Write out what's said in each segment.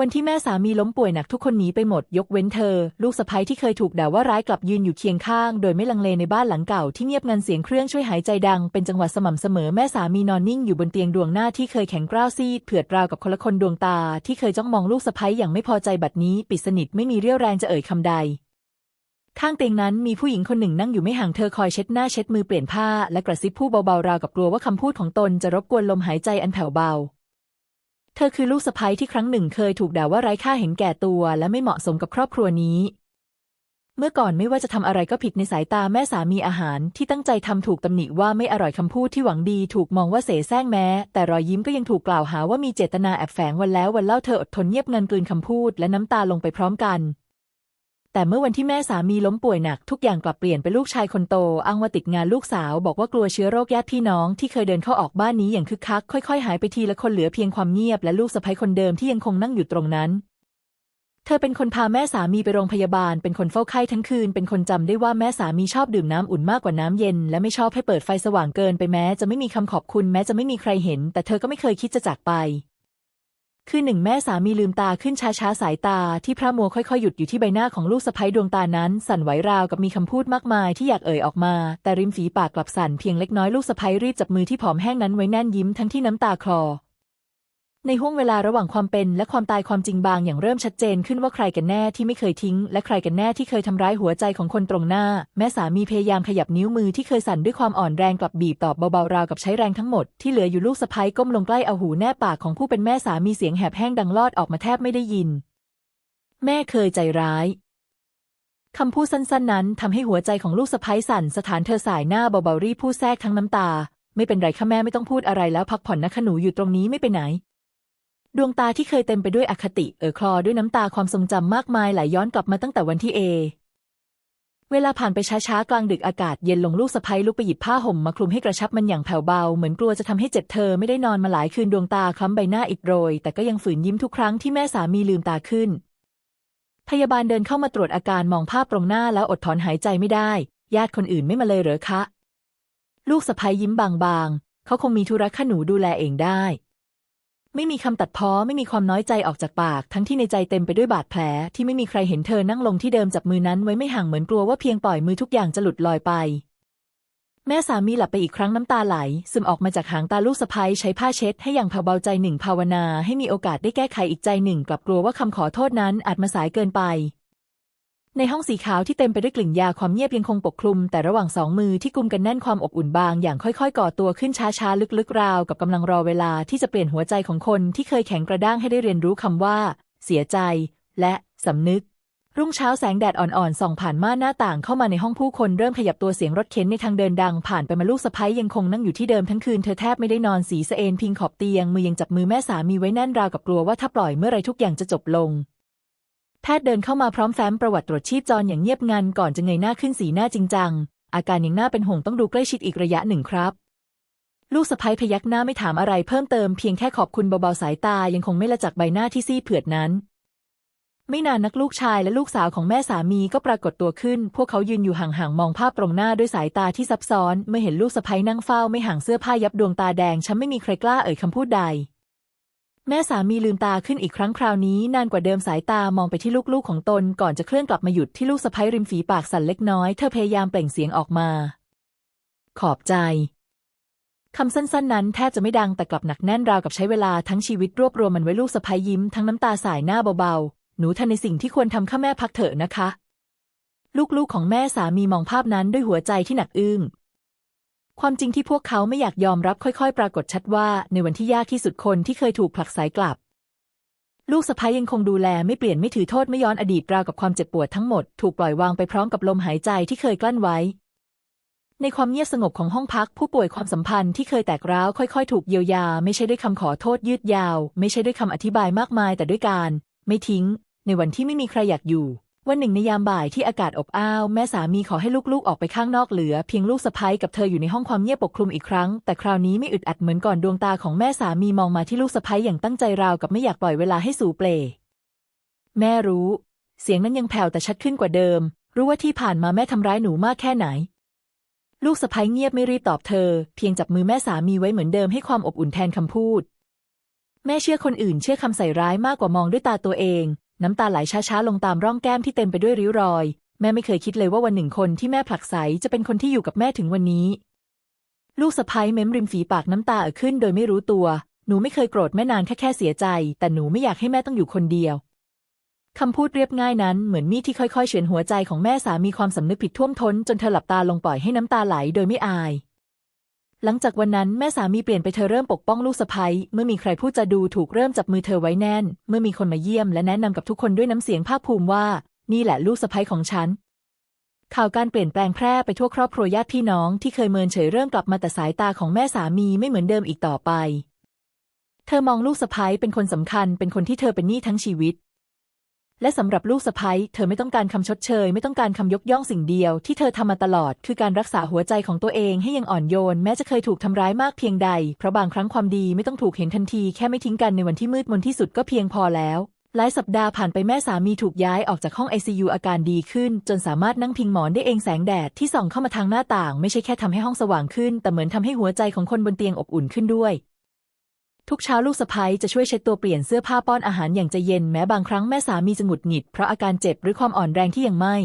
วันที่แม่สามีล้มป่วยหนักทุกคนหนีไปหมด ยกเว้นเธอ ลูกสะใภ้ที่เคยถูกด่าว่าร้ายกลับยืนอยู่เคียงข้าง โดยไม่ลังเลในบ้านหลังเก่าที่เงียบงันเสียงเครื่องช่วยหายใจดัง เป็นจังหวะสม่ำเสมอแม่สามีนอนนิ่งอยู่บนเตียงดวงหน้าที่เคยแข็งกร้าวซีดเผือดราวกับคนละคนดวงตา ที่เคยจ้องมองลูกสะใภ้อย่างไม่พอใจบัดนี้ ปิดสนิทไม่มีเรี่ยวแรงจะเอ่ยคำใดข้างเตียงนั้นมีผู้หญิงคนหนึ่งนั่งอยู่ไม่ห่างเธอคอยเช็ดหน้าเช็ดมือเปลี่ยนผ้าและกระซิบผู้เบาๆราวกับกลัวว่าคำพูดของตนจะรบกวนลมหายใจอันแผ่วเบา เธอคือลูกสะใภ้ที่ครั้งหนึ่งเคยถูกด่าว่าไร้ค่าเห็นแก่ตัว และไม่เหมาะสมกับครอบครัวนี้ เมื่อก่อนไม่ว่าจะทำอะไรก็ผิดในสายตาแม่สามีอาหาร ที่ตั้งใจทำถูกตำหนิว่าไม่อร่อยคำพูดที่หวังดีถูกมองว่าเสแสร้งแม้ แต่รอยยิ้มก็ยังถูกกล่าวหาว่ามีเจตนาแอบแฝงวันแล้ววันเล่าเธออดทนเงียบเงันกลืนคำพูด และน้ำตาลงไปพร้อมกัน แต่เมื่อวันที่แม่สามีล้มป่วยหนักทุกอย่างกลับเปลี่ยนเป็นลูกชายคนโตอ้างว่าติดงานลูกสาว บอกว่ากลัวเชื้อโรคญาติพี่น้องที่เคยเดินเข้าออกบ้านนี้อย่างคึกคัก ค่อยๆ หายไปทีละคนเหลือเพียงความเงียบและลูกสะใภ้คนเดิมที่ยังคงนั่งอยู่ตรงนั้น เธอเป็นคนพาแม่สามีไปโรงพยาบาล เป็นคนเฝ้าไข้ทั้งคืน เป็นคนจำได้ว่าแม่สามีชอบดื่มน้ำอุ่นมากกว่าน้ำเย็น และไม่ชอบให้เปิดไฟสว่างเกินไปแม้จะไม่มีคำขอบคุณแม้จะไม่มีใครเห็น แต่เธอก็ไม่เคยคิดจะจากไป คือหนึ่งแม่สามีลืมตาขึ้นช้าๆ สายตาที่พระมัวค่อยๆ หยุดอยู่ที่ใบหน้าของลูกสะใภ้ดวงตานั้น สั่นไหวราวกับมีคำพูดมากมายที่อยากเอ่ยออกมา แต่ริมฝีปากกลับสั่นเพียงเล็กน้อยลูกสะใภ้รีบจับมือที่ผอมแห้งนั้นไว้แน่นยิ้มทั้งที่น้ำตาคลอ ในห่วงเวลาระหว่างความเป็นและความตายความจริงบางอย่างเริ่มชัดเจนขึ้นว่าใครกันแน่ที่ไม่เคยทิ้ง และใครกันแน่ที่เคยทำร้ายหัวใจของคนตรงหน้า แม่สามีพยายามขยับนิ้วมือที่เคยสั่นด้วยความอ่อนแรงกลับบีบตอบเบาๆราวกับใช้แรงทั้งหมดที่เหลืออยู่ลูกสะใภ้ก้มลงใกล้เอาหูแนบปากของผู้เป็นแม่สามีเสียงแหบแห้งดังลอดออกมาแทบไม่ได้ยิน แม่เคยใจร้ายคำพูดสั้นๆ นั้นทำให้หัวใจของลูกสะใภ้สั่นสถานเธอสายหน้าเบาๆรีพูดแทรกทั้งน้ำตา ไม่เป็นไรค่ะแม่ไม่ต้องพูดอะไรแล้วพักผ่อนนะคะหนูอยู่ตรงนี้ไม่ไปไหน ดวงตาที่เคยเต็มไปด้วยอคติเอ่อคลอด้วยน้ำตาความทรงจำมากมายไหลย้อนกลับมาตั้งแต่วันที่เอ เวลาผ่านไปช้าๆ กลางดึกอากาศเย็นลงลูกสะใภ้ลุกไปหยิบผ้าห่มมาคลุมให้กระชับมันอย่างแผ่วเบา เหมือนกลัวจะทำให้เจ็บเธอไม่ได้นอนมาหลายคืนดวงตาคล้ำใบหน้าอิดโรย แต่ก็ยังฝืนยิ้มทุกครั้งที่แม่สามีลืมตาขึ้น พยาบาลเดินเข้ามาตรวจอาการมองภาพตรงหน้าแล้วอดถอนหายใจไม่ได้ ญาติคนอื่นไม่มาเลยเหรอคะ ลูกสะใภ้ยิ้มบางๆ เขาคงมีธุระข้าหนูดูแลเองได้ ไม่มีคำตัดพ้อไม่มีความน้อยใจออกจากปาก ทั้งที่ในใจเต็มไปด้วยบาดแผล ที่ไม่มีใครเห็นเธอนั่งลงที่เดิมจับมือนั้นไว้ไม่ห่างเหมือนกลัวว่าเพียงปล่อยมือทุกอย่างจะหลุดลอยไป แม่สามีหลับไปอีกครั้งน้ำตาไหล ซึมออกมาจากหางตาลูกสะพ้ยใช้ผ้าเช็ดให้อย่างเผาเบาใจหนึ่งภาวนา ให้มีโอกาสได้แก้ไขอีกใจหนึ่งกลับกลัวว่าคำขอโทษนั้นอาจมาสายเกินไป ในห้องสีขาวที่เต็มไปด้วยกลิ่นยาความเงียบยังคงปกคลุม แต่ระหว่างสองมือที่กุมกันแน่นความอบอุ่นบางอย่างค่อยๆ ก่อตัวขึ้นช้าๆ ลึกๆ ราวกับกำลังรอเวลาที่จะเปลี่ยนหัวใจของคนที่เคยแข็งกระด้างให้ได้เรียนรู้คำว่า เสียใจ และสำนึก รุ่งเช้าแสงแดดอ่อนๆส่องผ่านม่านหน้าต่างเข้ามาในห้องผู้คนเริ่มขยับตัวเสียงรถเข็นในทางเดินดัง ผ่านไปมาลูกสะใภ้ยังคงนั่งอยู่ที่เดิมทั้งคืนเธอแทบไม่ได้นอนสีสะเอนพิงขอบเตียงมือยังจับมือแม่สามีไว้แน่นราวกับกลัวว่าถ้าปล่อยเมื่อไรทุกอย่างจะจบลง แพทย์เดินเข้ามาพร้อมแฟ้มประวัติตรวจชีพจรอย่างเงียบงันก่อนจะเงยหน้าขึ้นสีหน้าจริงจัง อาการยังน่าเป็นห่วงต้องดูใกล้ชิดอีกระยะหนึ่งครับ ลูกสะใภ้พยักหน้าไม่ถามอะไรเพิ่มเติมเพียงแค่ขอบคุณเบาๆสายตายังคงไม่ละจากใบหน้าที่ซีเผือดนั้น ไม่นานนักลูกชายและลูกสาวของแม่สามีก็ปรากฏตัวขึ้น พวกเขายืนอยู่ห่างๆมองภาพตรงหน้าด้วยสายตาที่ซับซ้อน เมื่อเห็นลูกสะใภ้นั่งเฝ้าไม่ห่างเสื้อผ้ายับดวงตาแดงช้ำไม่มีใครกล้าเอ่ยคำพูดใด แม่สามีลืมตาขึ้นอีกครั้งคราวนี้นานกว่าเดิมสายตามองไปที่ลูกๆของตนก่อนจะเคลื่อนกลับมาหยุดที่ลูกสะใภ้ริมฝีปากสั่นเล็กน้อย เธอพยายามเปล่งเสียงออกมา ขอบใจคำสั้นๆ นั้นแทบจะไม่ดังแต่กลับหนักแน่นราวกับใช้เวลาทั้งชีวิตรวบรวมมันไว้ลูกสะใภ้ยิ้มทั้งน้ำตาสายหน้าเบาๆ หนูทำในสิ่งที่ควรทำข้าแม่พักเถอะนะคะ ลูกๆของแม่สามีมองภาพนั้นด้วยหัวใจที่หนักอึ้ง ความจริงที่พวกเขาไม่อยากยอมรับค่อยๆ ปรากฏชัดว่า ในวันที่ยากที่สุดคนที่เคยถูกผลักไสกลับ ลูกสะใภ้ยังคงดูแลไม่เปลี่ยนไม่ถือโทษไม่ย้อนอดีตราวกับความเจ็บปวดทั้งหมดถูกปล่อยวางไปพร้อมกับลมหายใจที่เคยกลั้นไว้ ในความเงียบสงบของห้องพัก ผู้ป่วยความสัมพันธ์ที่เคยแตกร้าวค่อยๆ ถูกเยียวยา ไม่ใช่ด้วยคำขอโทษยืดยาว ไม่ใช่ด้วยคำอธิบายมากมาย แต่ด้วยการ ไม่ทิ้ง ในวันที่ไม่มีใครอยากอยู่ วันหนึ่งในยามบ่ายที่อากาศอบอ้าว แม่สามีขอให้ลูกๆออกไปข้างนอกเหลือ เพียงลูกสะใภ้กับเธออยู่ในห้องความเงียบปกคลุมอีกครั้ง แต่คราวนี้ไม่อึดอัดเหมือนก่อนดวงตาของแม่สามีมองมาที่ลูกสะใภ้อย่างตั้งใจราวกับไม่อยากปล่อยเวลาให้สู่เปลแม่รู้ เสียงนั้นยังแผ่วแต่ชัดขึ้นกว่าเดิม รู้ว่าที่ผ่านมาแม่ทำร้ายหนูมากแค่ไหน ลูกสะใภ้เงียบไม่รีบตอบเธอ เพียงจับมือแม่สามีไว้เหมือนเดิมให้ความอบอุ่นแทนคำพูดแม่เชื่อคนอื่นเชื่อคำใส่ร้ายมากกว่ามองด้วยตาตัวเอง น้ำตาไหลช้าๆลงตามร่องแก้มที่เต็มไปด้วยริ้วรอย แม่ไม่เคยคิดเลยว่าวันหนึ่งคนที่แม่ผลักไสจะเป็นคนที่อยู่กับแม่ถึงวันนี้ ลูกสะพ้ยเม้มริมฝีปากน้ำตาเอ่อขึ้นโดยไม่รู้ตัว หนูไม่เคยโกรธแม่นานแค่แค่เสียใจ แต่หนูไม่อยากให้แม่ต้องอยู่คนเดียวคำพูดเรียบง่ายนั้นเหมือนมีดที่ค่อยๆเฉือนหัวใจของแม่สามีความสำนึกผิดท่วมท้นจนเธอหลับตาลงปล่อยให้น้ำตาไหลโดยไม่อาย หลังจากวันนั้นแม่สามีเปลี่ยนไปเธอเริ่มปกป้องลูกสะใภ้เมื่อมีใครพูดจะดูถูกเริ่มจับมือเธอไว้แน่น เมื่อมีคนมาเยี่ยมและแนะนำกับทุกคนด้วยน้ำเสียงภาคภูมิว่า นี่แหละลูกสะใภ้ของฉัน ข่าวการเปลี่ยนแปลงแพร่ไปทั่วครอบครัวญาติพี่น้องที่เคยเมินเฉยเริ่มกลับมาแต่สายตาของแม่สามีไม่เหมือนเดิมอีกต่อไป เธอมองลูกสะใภ้เป็นคนสำคัญเป็นคนที่เธอเป็นหนี้ทั้งชีวิต และสำหรับลูกสะใภ้เธอไม่ต้องการคำชดเชย ไม่ต้องการคำยกย่องสิ่งเดียว ที่เธอทำมาตลอด คือการรักษาหัวใจของตัวเองให้ยังอ่อนโยน แม้จะเคยถูกทำร้ายมากเพียงใด เพราะบางครั้งความดีไม่ต้องถูกเห็นทันที แค่ไม่ทิ้งกันในวันที่มืดมนที่สุดก็เพียงพอแล้วหลายสัปดาห์ผ่านไปแม่สามีถูกย้ายออกจากห้อง ICU อาการดีขึ้น จนสามารถนั่งพิงหมอนได้เองแสงแดดที่ส่องเข้ามาทางหน้าต่าง ไม่ใช่แค่ทำให้ห้องสว่างขึ้น แต่เหมือนทำให้หัวใจของคนบนเตียงอบอุ่นขึ้นด้วย ทุกเช้าลูกสะใภ้จะช่วยเช็ดตัวเปลี่ยนเสื้อผ้าป้อนอาหารอย่างใจเย็นแม้บางครั้งแม่สามีจะหงุดหงิดเพราะอาการเจ็บหรือความอ่อนแรงที่ยังไม่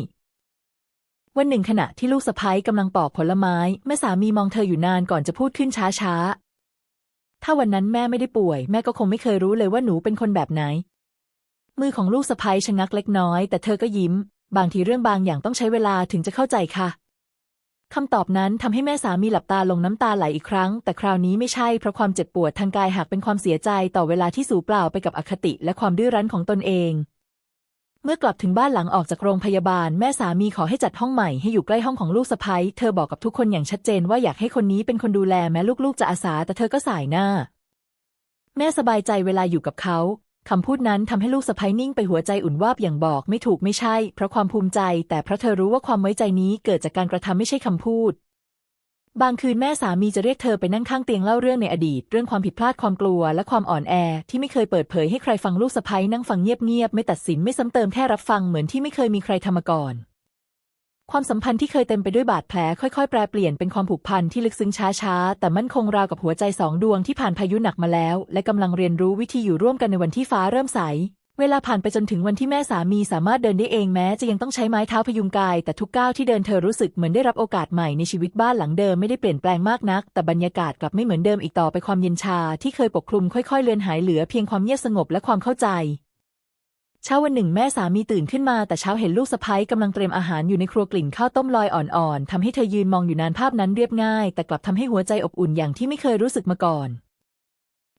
วันหนึ่งขณะที่ลูกสะใภ้กำลังปอกผลไม้ แม่สามีมองเธออยู่นานก่อนจะพูดขึ้นช้าๆ ถ้าวันนั้นแม่ไม่ได้ป่วย แม่ก็คงไม่เคยรู้เลยว่าหนูเป็นคนแบบไหน มือของลูกสะใภ้ชะงักเล็กน้อย แต่เธอก็ยิ้ม บางทีเรื่องบางอย่างต้องใช้เวลาถึงจะเข้าใจค่ะ คำตอบนั้นทำให้แม่สามีหลับตาลงน้ำตาไหลอีกครั้ง แต่คราวนี้ไม่ใช่เพราะความเจ็บปวดทางกายหากเป็นความเสียใจต่อเวลาที่สูญเปล่าไปกับอคติและความดื้อรั้นของตนเอง เมื่อกลับถึงบ้านหลังออกจากโรงพยาบาล แม่สามีขอให้จัดห้องใหม่ให้อยู่ใกล้ห้องของลูกสะใภ้เธอบอกกับทุกคนอย่างชัดเจนว่าอยากให้คนนี้เป็นคนดูแลแม้ลูกๆจะอาสาแต่เธอก็สายหน้า แม่สบายใจเวลาอยู่กับเขา คำพูดนั้นทำให้ลูกสะใภ้นิ่งไปหัวใจอุ่นวาบอย่างบอกไม่ถูกไม่ใช่ เพราะความภูมิใจ แต่เพราะเธอรู้ว่าความไว้ใจนี้เกิดจากการกระทำไม่ใช่คำพูด บางคืนแม่สามีจะเรียกเธอไปนั่งข้างเตียงเล่าเรื่องในอดีต เรื่องความผิดพลาดความกลัว และความอ่อนแอ ที่ไม่เคยเปิดเผยให้ใครฟังลูกสะใภ้นั่งฟังเงียบๆไม่ตัดสินไม่ซ้ำเติมแค่รับฟังเหมือนที่ไม่เคยมีใครทำมาก่อน ความสัมพันธ์ที่เคยเต็มไปด้วยบาดแผลค่อยๆ แปรเปลี่ยนเป็นความผูกพันที่ลึกซึ้งช้าๆ แต่มั่นคงราวกับหัวใจสองดวงที่ผ่านพายุหนักมาแล้ว และกำลังเรียนรู้วิธีอยู่ร่วมกันในวันที่ฟ้าเริ่มใส เวลาผ่านไปจนถึงวันที่แม่สามีสามารถเดินได้เองแม้ จะยังต้องใช้ไม้เท้าพยุงกาย แต่ทุกก้าวที่เดินเธอรู้สึกเหมือนได้รับโอกาสใหม่ในชีวิตบ้านหลังเดิมไม่ได้เปลี่ยนแปลงมากนัก แต่บรรยากาศกลับไม่เหมือนเดิมอีกต่อไปความเย็นชาที่เคยปกคลุมค่อยๆ เลือนหายเหลือเพียงความเงียบสงบและความเข้าใจ เช้าวันหนึ่งแม่สามีตื่นขึ้นมาแต่เช้าเห็นลูกสะใภ้กำลังเตรียมอาหารอยู่ในครัวกลิ่นข้าวต้มลอยอ่อนๆทำให้เธอยืนมองอยู่นานภาพนั้นเรียบง่าย แต่กลับทำให้หัวใจอบอุ่นอย่างที่ไม่เคยรู้สึกมาก่อน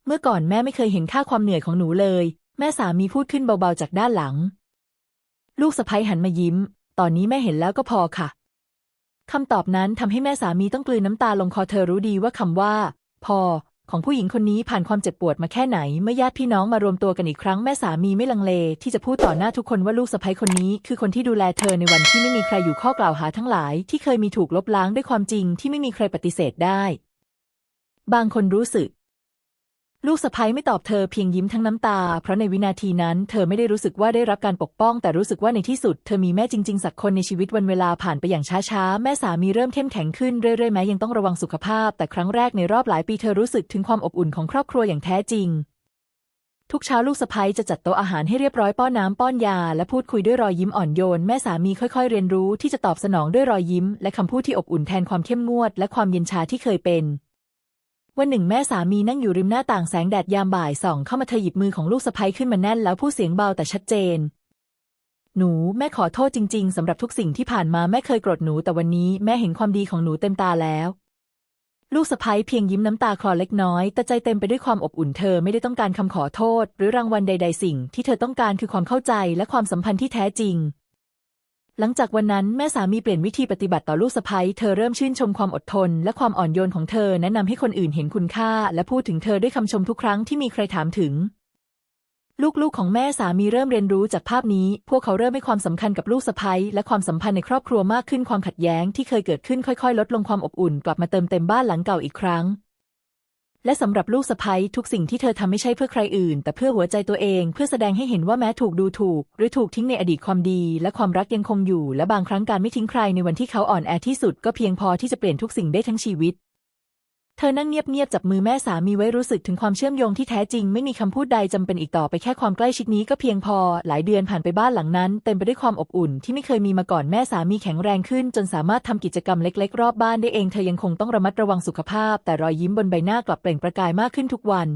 เมื่อก่อนแม่ไม่เคยเห็นค่าความเหนื่อยของหนูเลย แม่สามีพูดขึ้นเบาๆจากด้านหลัง ลูกสะใภ้หันมายิ้ม ตอนนี้แม่เห็นแล้วก็พอค่ะคำตอบนั้นทำให้แม่สามีต้องกลืนน้ำตาลงคอเธอรู้ดีว่าคำว่า พอ ของผู้หญิงคนนี้ผ่านความเจ็บปวดมาแค่ไหน เมื่อญาติพี่น้องมารวมตัวกันอีกครั้งแม่สามีไม่ลังเล ที่จะพูดต่อหน้าทุกคนว่าลูกสะใภ้คนนี้ คือคนที่ดูแลเธอในวันที่ไม่มีใครอยู่ข้อกล่าวหาทั้งหลาย ที่เคยมีถูกลบล้างด้วยความจริงที่ไม่มีใครปฏิเสธได้ บางคนรู้สึก ลูกสะใภ้ไม่ตอบเธอเพียงยิ้มทั้งน้ำตา เพราะในวินาทีนั้นเธอไม่ได้รู้สึกว่าได้รับการปกป้อง แต่รู้สึกว่าในที่สุดเธอมีแม่จริง ๆ สักคนในชีวิตวันเวลาผ่านไปอย่างช้าๆ แม่สามีเริ่มเข้มแข็งขึ้นเรื่อยๆแม้ยังต้องระวังสุขภาพ แต่ครั้งแรกในรอบหลายปีเธอรู้สึกถึงความอบอุ่นของครอบครัวอย่างแท้จริง ทุกเช้าลูกสะใภ้จะจัดโต๊ะอาหารให้เรียบร้อยป้อนน้ำป้อนยา และพูดคุยด้วยรอยยิ้มอ่อนโยน แม่สามีค่อยๆ เรียนรู้ที่จะตอบสนองด้วยรอยยิ้ม และคำพูดที่อบอุ่นแทนความเข้มงวด และความเย็นชาที่เคยเป็น วันหนึ่งแม่สามีนั่งอยู่ริมหน้าต่างแสงแดดยามบ่ายส่องเข้ามาเธอหยิบมือของลูกสะใภ้ขึ้นมาแน่นแล้วพูดเสียงเบาแต่ชัดเจน หนูแม่ขอโทษจริง ๆสำหรับทุกสิ่งที่ผ่านมาแม่เคยโกรธหนูแต่วันนี้แม่เห็นความดีของหนูเต็มตาแล้ว ลูกสะใภ้เพียงยิ้มน้ำตาคลอเล็กน้อย แต่ใจเต็มไปด้วยความอบอุ่นเธอไม่ได้ต้องการคำขอโทษ หรือรางวัลใด ๆ สิ่งที่เธอต้องการคือความเข้าใจและความสัมพันธ์ที่แท้จริง หลังจากวันนั้นแม่สามีเปลี่ยนวิธีปฏิบัติต่อลูกสะใภ้เธอเริ่มชื่นชมความอดทน และความอ่อนโยนของเธอแนะนำให้คนอื่นเห็นคุณค่า และพูดถึงเธอด้วยคำชมทุกครั้งที่มีใครถามถึง ลูกๆของแม่สามีเริ่มเรียนรู้จากภาพนี้ พวกเขาเริ่มให้ความสำคัญกับลูกสะใภ้และความสัมพันธ์ในครอบครัวมากขึ้นความขัดแย้งที่เคยเกิดขึ้นค่อย ๆ ลดลงความอบอุ่น กลับมาเติมเต็มบ้านหลังเก่าอีกครั้ง และสำหรับลูกสะใภ้ทุกสิ่งที่เธอทำไม่ใช่เพื่อใครอื่น แต่เพื่อหัวใจตัวเองเพื่อแสดงให้เห็นว่าแม้ถูกดูถูก หรือถูกทิ้งในอดีตความดี และความรักยังคงอยู่ และบางครั้งการไม่ทิ้งใครในวันที่เขาอ่อนแอที่สุดก็เพียงพอที่จะเปลี่ยนทุกสิ่งได้ทั้งชีวิต เธอนั่งเงียบๆจับมือแม่สามีไว้รู้สึกถึงความเชื่อมโยงที่แท้จริง ไม่มีคำพูดใดจำเป็นอีกต่อไปแค่ความใกล้ชิดนี้ก็เพียงพอ หลายเดือนผ่านไปบ้านหลังนั้น เต็มไปด้วยความอบอุ่นที่ไม่เคยมีมาก่อนแม่สามีแข็งแรงขึ้น จนสามารถทำกิจกรรมเล็กๆ รอบบ้านได้เองเธอยังคงต้องระมัดระวังสุขภาพ แต่รอยยิ้มบนใบหน้ากลับเปล่งประกายมากขึ้นทุกวัน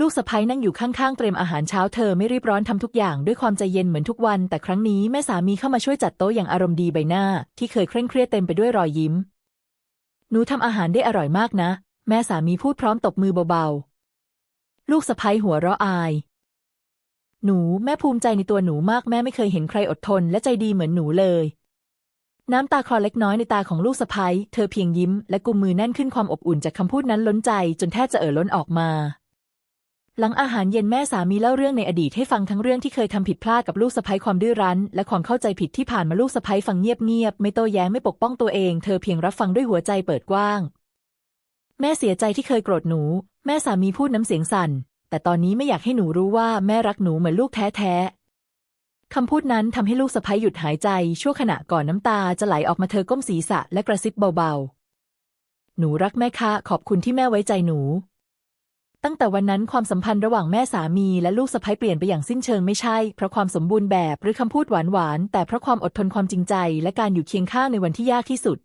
ลูกสะใภ้นั่งอยู่ข้างๆเตรียมอาหารเช้าเธอไม่รีบร้อนทำทุกอย่างด้วยความใจเย็นเหมือนทุกวัน แต่ครั้งนี้แม่สามีเข้ามาช่วยจัดโต๊ะอย่างอารมณ์ดีใบหน้า ที่เคยเคร่งเครียดเต็มไปด้วยรอยยิ้ม หนูทำอาหารได้อร่อยมากนะ แม่สามีพูดพร้อมตบมือเบาๆ ลูกสะใภ้หัวเราะอาย หนูแม่ภูมิใจในตัวหนูมากแม่ไม่เคยเห็นใครอดทน และใจดีเหมือนหนูเลย น้ำตาคลอเล็กน้อยในตาของลูกสะใภ้เธอเพียงยิ้ม และกุมมือแน่นขึ้นความอบอุ่นจากคำพูดนั้นล้นใจ จนแทบจะเอ่อล้นออกมา หลังอาหารเย็นแม่สามีเล่าเรื่องในอดีตให้ฟังทั้งเรื่องที่เคยทำผิดพลาดกับลูกสะใภ้ความดื้อรั้น และความเข้าใจผิดที่ผ่านมาลูกสะใภ้ฟังเงียบๆไม่โต้แย้งไม่ปกป้องตัวเอง เธอเพียงรับฟังด้วยหัวใจเปิดกว้าง แม่เสียใจที่เคยโกรธหนู แม่สามีพูดน้ำเสียงสั่น แต่ตอนนี้ไม่อยากให้หนูรู้ว่าแม่รักหนูเหมือนลูกแท้ๆคำพูดนั้นทำให้ลูกสะใภ้หยุดหายใจ ชั่วขณะก่อนน้ำตาจะไหลออกมาเธอก้มศีรษะและกระซิบเบาๆหนูรักแม่ค่ะขอบคุณที่แม่ไว้ใจหนู ตั้งแต่วันนั้นความสัมพันธ์ระหว่างแม่สามีและลูกสะใภ้เปลี่ยนไปอย่างสิ้นเชิงไม่ใช่ เพราะความสมบูรณ์แบบหรือคำพูดหวานๆแต่เพราะความอดทนความจริงใจ และการอยู่เคียงข้างในวันที่ยากที่สุด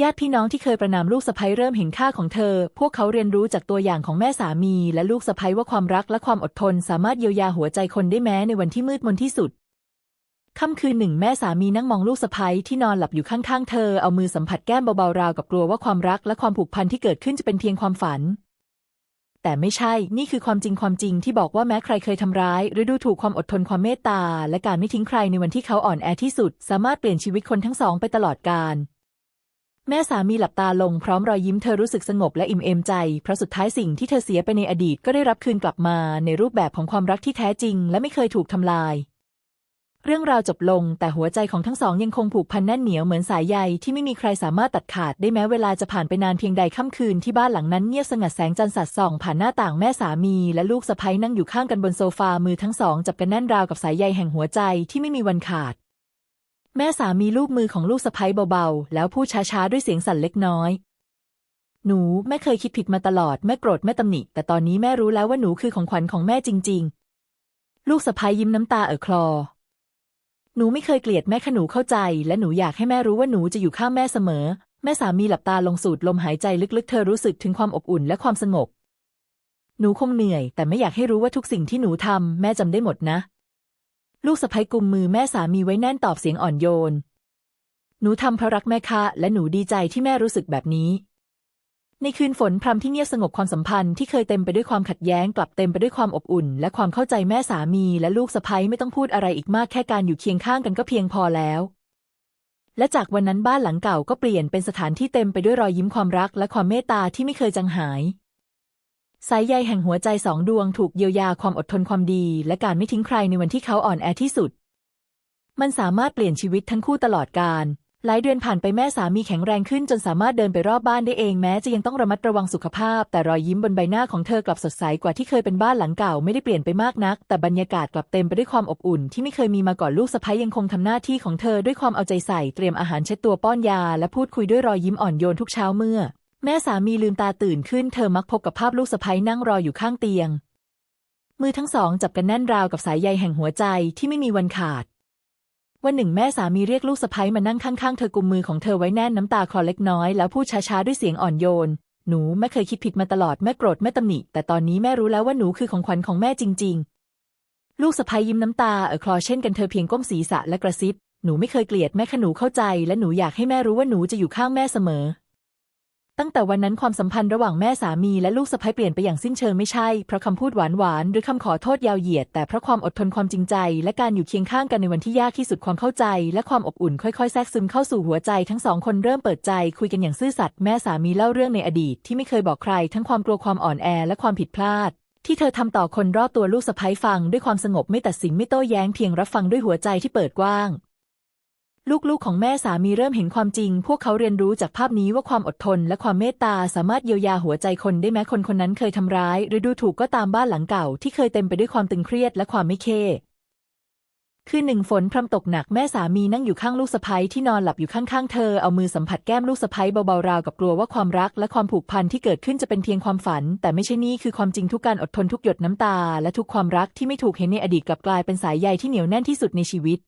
ญาติพี่น้องที่เคยประนามลูกสะใภ้เริ่มเห็นค่าของเธอ พวกเขาเรียนรู้จากตัวอย่างของแม่สามีและลูกสะใภ้ว่าความรักและความอดทนสามารถเยียวยาหัวใจคนได้แม้ในวันที่มืดมนที่สุดค่ำคืนหนึ่งแม่สามีนั่งมองลูกสะใภ้ที่นอนหลับอยู่ข้างๆ เธอเอามือสัมผัสแก้มเบาๆราวกับกลัวว่าความรักและความผูกพันที่เกิดขึ้นจะเป็นเพียงความฝัน แต่ไม่ใช่ นี่คือความจริงความจริงที่บอกว่าแม้ใครเคยทำร้าย หรือดูถูกความอดทนความเมตตา และการไม่ทิ้งใครในวันที่เขาอ่อนแอที่สุด สามารถเปลี่ยนชีวิตคนทั้งสองไปตลอดกาลแม่สามีหลับตาลงพร้อมรอยยิ้มเธอรู้สึกสงบและอิ่มเอมใจ เพราะสุดท้ายสิ่งที่เธอเสียไปในอดีตก็ได้รับคืนกลับมาในรูปแบบของความรักที่แท้จริง และไม่เคยถูกทำลาย เรื่องราวจบลง แต่หัวใจของทั้งสองยังคงผูกพันแน่นเหนียวเหมือนสายใยที่ไม่มีใครสามารถตัดขาดได้แม้เวลาจะผ่านไปนานเพียงใดค่ำคืนที่บ้านหลังนั้นเงียบสงัดแสงจันทร์สาดส่องผ่านหน้าต่างแม่สามีและลูกสะใภ้นั่งอยู่ข้างกันบนโซฟามือทั้งสองจับกันแน่นราวกับสายใยแห่งหัวใจที่ไม่มีวันขาด แม่สามีลูบมือของลูกสะใภ้เบาๆ แล้วพูดช้าๆด้วยเสียงสั่นเล็กน้อย หนูแม่เคยคิดผิดมาตลอดแม่โกรธแม่ตำหนิ แต่ตอนนี้แม่รู้แล้วว่าหนูคือของขวัญของแม่จริง ๆ ลูกสะใภ้ยิ้มน้ำตาเอ่อคลอ หนูไม่เคยเกลียดแม่ขนูเข้าใจ และหนูอยากให้แม่รู้ว่าหนูจะอยู่ข้างแม่เสมอ แม่สามีหลับตาลงสูดลมหายใจลึกๆ เธอรู้สึกถึงความอบอุ่นและความสงบ หนูคงเหนื่อย แต่ไม่อยากให้รู้ว่าทุกสิ่งที่หนูทำแม่จำได้หมดนะ ลูกสะใภ้กุมมือแม่สามีไว้แน่นตอบเสียงอ่อนโยน หนูทำเพราะรักแม่ค่ะและหนูดีใจที่แม่รู้สึกแบบนี้ ในคืนฝนพรำที่เงียบสงบความสัมพันธ์ที่เคยเต็มไปด้วยความขัดแย้งกลับเต็มไปด้วยความอบอุ่น และความเข้าใจแม่สามีและลูกสะใภ้ไม่ต้องพูดอะไรอีกมากแค่การอยู่เคียงข้างกันก็เพียงพอแล้ว และจากวันนั้นบ้านหลังเก่าก็เปลี่ยนเป็นสถานที่เต็มไปด้วยรอยยิ้มความรักและความเมตตาที่ไม่เคยจางหายสายใยแห่งหัวใจสองดวงถูกเยียวยาความอดทนความดี และการไม่ทิ้งใครในวันที่เขาอ่อนแอที่สุด มันสามารถเปลี่ยนชีวิตทั้งคู่ตลอดกาล หลายเดือนผ่านไปแม่สามีแข็งแรงขึ้นจนสามารถเดินไปรอบบ้านได้เองแม้จะยังต้องระมัดระวังสุขภาพ แต่รอยยิ้มบนใบหน้าของเธอกลับสดใสกว่าที่เคยเป็นบ้านหลังเก่าไม่ได้เปลี่ยนไปมากนัก แต่บรรยากาศกลับเต็มไปด้วยความอบอุ่นที่ไม่เคยมีมาก่อนลูกสะใภ้ยังคงทำหน้าที่ของเธอด้วยความเอาใจใส่เตรียมอาหารเช็ดตัวป้อนยา และพูดคุยด้วยรอยยิ้มอ่อนโยนทุกเช้าเมื่อ แม่สามีลืมตาตื่นขึ้นเธอมักพบกับภาพลูกสะใภ้นั่งรออยู่ข้างเตียง มือทั้งสองจับกันแน่นราวกับสายใยแห่งหัวใจที่ไม่มีวันขาด วันหนึ่งแม่สามีเรียกลูกสะพ้ยมานั่งข้างๆ เธอกุมมือของเธอไว้แน่นน้ำตาคลอเล็กน้อยแล้วพูดช้าๆ ด้วยเสียงอ่อนโยน หนูแม่เคยคิดผิดมาตลอดแม่โกรธแม่ตำหนิ แต่ตอนนี้แม่รู้แล้วว่าหนูคือของขวัญของแม่จริง ๆ ลูกสะพ้ยยิ้มน้ำตาเออคลอเช่นกันเธอเพียงก้มศีรษะและกระซิบหนูไม่เคยเกลียดแม่ขนูเข้าใจ และหนูอยากให้แม่รู้ว่าหนูจะอยู่ข้างแม่เสมอ ตั้งแต่วันนั้นความสัมพันธ์ระหว่างแม่สามีและลูกสะใภ้เปลี่ยนไปอย่างสิ้นเชิงไม่ใช่ เพราะคำพูดหวานๆหรือคำขอโทษยาวเหยียด แต่เพราะความอดทนความจริงใจ และการอยู่เคียงข้างกันในวันที่ยากที่สุดความเข้าใจ และความอบอุ่นค่อยๆ แทรกซึมเข้าสู่หัวใจ ทั้งสองคนเริ่มเปิดใจ คุยกันอย่างซื่อสัตย์แม่สามีเล่าเรื่องในอดีต ที่ไม่เคยบอกใคร ทั้งความกลัวความอ่อนแอ และความผิดพลาดที่เธอทำต่อคนรอบตัวลูกสะใภ้ฟังด้วยความสงบไม่ตัดสินไม่โต้แย้งเพียงรับฟังด้วยหัวใจที่เปิดกว้าง ลูกๆของแม่สามีเริ่มเห็นความจริง พวกเขาเรียนรู้จากภาพนี้ว่าความอดทนและความเมตตาสามารถเยียวยาหัวใจคนได้แม้คนคนนั้นเคยทำร้าย หรือดูถูกก็ตามบ้านหลังเก่าที่เคยเต็มไปด้วยความตึงเครียดและความไม่เคคืนหนึ่งฝนพรำตกหนักแม่สามีนั่งอยู่ข้างลูกสะใภ้ที่นอนหลับอยู่ข้างๆ เธอเอามือสัมผัสแก้มลูกสะใภ้เบาๆราวกับกลัวว่าความรักและความผูกพันที่เกิดขึ้นจะเป็นเพียงความฝัน แต่ไม่ใช่นี่คือความจริงทุกการอดทนทุกหยดน้ำตา และทุกความรักที่ไม่ถูกเห็นในอดีตกลับกลายเป็นสายใยที่เหนียวแน่นที่สุดในชีวิต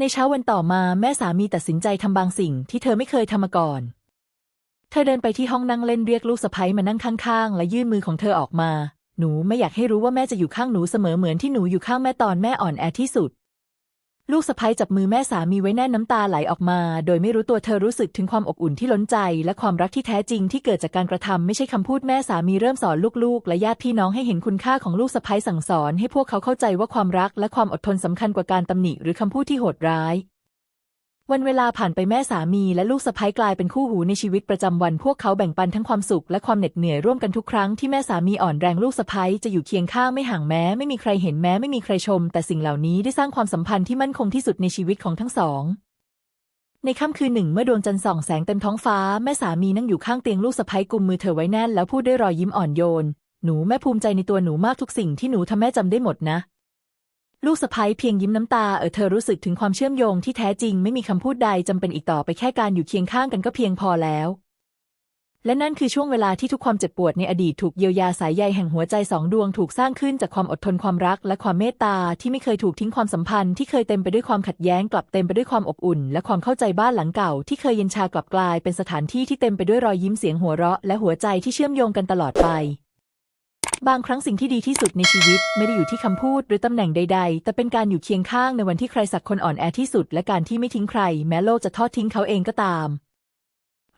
ในเช้าวันต่อมาแม่สามีตัดสินใจทำบางสิ่งที่เธอไม่เคยทำมาก่อน เธอเดินไปที่ห้องนั่งเล่นเรียกลูกสะใภ้มานั่งข้างๆ และยื่นมือของเธอออกมา หนูไม่อยากให้รู้ว่าแม่จะอยู่ข้างหนูเสมอเหมือนที่หนูอยู่ข้างแม่ตอนแม่อ่อนแอที่สุด ลูกสะพ้ยจับมือแม่สามีไว้แน่นน้ำตาไหลออกมา โดยไม่รู้ตัวเธอรู้สึกถึงความอบอุ่นที่ล้นใจ และความรักที่แท้จริงที่เกิดจากการกระทำไม่ใช่คำพูดแม่สามีเริ่มสอนลูกๆ และญาติพี่น้องให้เห็นคุณค่าของลูกสะพ้ยสั่งสอน ให้พวกเขาเข้าใจว่าความรักและความอดทนสำคัญกว่าการตำหนิหรือคำพูดที่โหดร้าย วันเวลาผ่านไปแม่สามีและลูกสะใภ้กลายเป็นคู่หูในชีวิตประจำวันพวกเขาแบ่งปันทั้งความสุขและความเหน็ดเหนื่อยร่วมกันทุกครั้งที่แม่สามีอ่อนแรงลูกสะใภ้จะอยู่เคียงข้างไม่ห่างแม้ ไม่มีใครเห็นแม้ไม่มีใครชม แต่สิ่งเหล่านี้ได้สร้างความสัมพันธ์ที่มั่นคงที่สุดในชีวิตของทั้งสองในค่ำคืนหนึ่งเมื่อดวงจันทร์ส่องแสงเต็มท้องฟ้าแม่สามีนั่งอยู่ข้างเตียงลูกสะใภ้กุมมือเธอไว้แน่นแล้วพูดด้วยรอยยิ้มอ่อนโยน หนูแม่ภูมิใจในตัวหนูมากทุกสิ่งที่หนูทำแม่จำได้หมดนะ ลูกสะใภ้เพียงยิ้มน้ำตา เออเธอรู้สึกถึงความเชื่อมโยงที่แท้จริงไม่มีคำพูดใดจำเป็นอีกต่อไปแค่การอยู่เคียงข้างกันก็เพียงพอแล้ว และนั่นคือช่วงเวลาที่ทุกความเจ็บปวดในอดีตถูกเยียวยาสายใยแห่งหัวใจสองดวงถูกสร้างขึ้นจากความอดทนความรัก และความเมตตาที่ไม่เคยถูกทิ้งความสัมพันธ์ที่เคยเต็มไปด้วยความขัดแย้งกลับเต็มไปด้วยความอบอุ่น และความเข้าใจบ้านหลังเก่า ที่เคยเย็นชากลับกลายเป็นสถานที่ที่เต็มไปด้วยรอยยิ้มเสียงหัวเราะ และหัวใจที่เชื่อมโยงกันตลอดไป บางครั้งสิ่งที่ดีที่สุดในชีวิต ไม่ได้อยู่ที่คำพูดหรือตำแหน่งใด ๆ แต่เป็นการอยู่เคียงข้างในวันที่ใครสักคนอ่อนแอที่สุด และการที่ไม่ทิ้งใคร แม้โลกจะทอดทิ้งเขาเองก็ตาม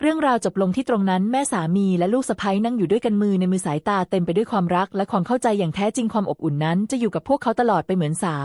เรื่องราวจบลงที่ตรงนั้นแม่สามีและลูกสะใภ้นั่งอยู่ด้วยกันมือในมือสายตาเต็มไปด้วยความรัก และความเข้าใจอย่างแท้จริงความอบอุ่นนั้น จะอยู่กับพวกเขาตลอดไปเหมือนสา